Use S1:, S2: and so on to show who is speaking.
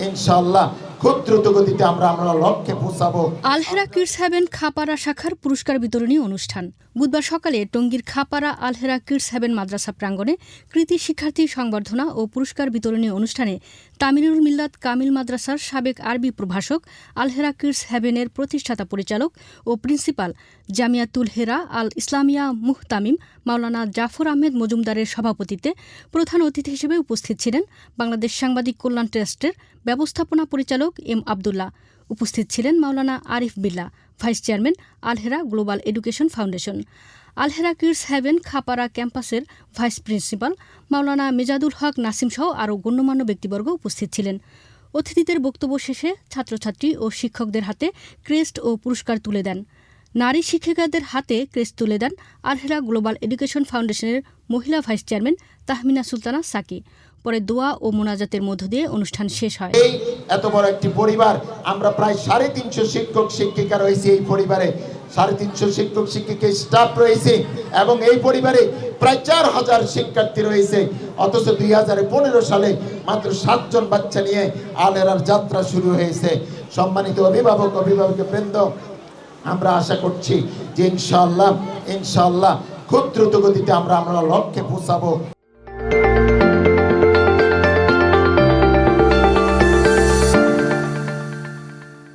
S1: İnşallah. খুব
S2: Alhera kids haven Khapara শাখার পুরস্কার বিতরণী অনুষ্ঠান। বুধবার সকালে টঙ্গীর খাপাড়া আলহেরা কিডস হ্যাভেন মাদ্রাসা প্রাঙ্গণে কৃতি শিক্ষার্থী সংবর্ধনা ও পুরস্কার বিতরণী অনুষ্ঠানে তামিনুল মিল্লাত কামিল মাদ্রাসার সাবেক আরবি প্রভাষক, আলহেরা কিডস হ্যাভেনের প্রতিষ্ঠাতা পরিচালক ও প্রিন্সিপাল জামিয়াতুল হেরা আল ইসলামিয়া মুহতামিম, মাওলানা জাফর আহমেদ মজুমদারের সভাপতিত্বে প্রধান অতিথি হিসেবে উপস্থিত ছিলেন বাংলাদেশ সাংবাদিক কল্যাণ ট্রাস্টের ব্যবস্থাপনা পরিচালক এম আবদুল্লাহ। উপস্থিত ছিলেন মাওলানা Arif Billah vice chairman Alhera global education foundation. Alhera kids haven Khapara ক্যাম্পাসের ভাইস প্রিন্সিপাল মাওলানা মেজাদুল হক নাসিম সহ আরও গণ্যমান্য ব্যক্তিবর্গ উপস্থিত ছিলেন। অতিথিদের বক্তব্য শেষে ছাত্রছাত্রী ও শিক্ষকদের হাতে ক্রেস্ট ও পুরস্কার তুলে দেন। নারী শিক্ষিকাদের হাতে ক্রেস্ট তুলে দেন আলহেরা গ্লোবাল এডুকেশন ফাউন্ডেশনের মহিলা ভাইস চেয়ারম্যান তাহমিনা সুলতানা সাকি। পরে দোয়া ও মোনাজাতের মধ্য দিয়ে অনুষ্ঠান শেষ হয়।
S1: এই এত বড় একটি পরিবার, আমরা প্রায় সাড়ে তিনশো শিক্ষক, শিক্ষিকা রয়েছে এই পরিবারে। সাড়ে তিনশো শিক্ষক, শিক্ষিকা স্টাফ রয়েছে এবং এই পরিবারে প্রায় চার হাজার শিক্ষার্থী রয়েছে। অথচ দুই হাজার পনেরো সালে মাত্র সাতজন বাচ্চা নিয়ে আলেরার যাত্রা শুরু হয়েছে। সম্মানিত অভিভাবক অভিভাবক বৃন্দ আমরা আশা করছি যে ইনশাআল্লাহ ইনশাআল্লাহ খুব দ্রুত গতিতে আমরা আমরা লক্ষ্যে পৌঁছাবো।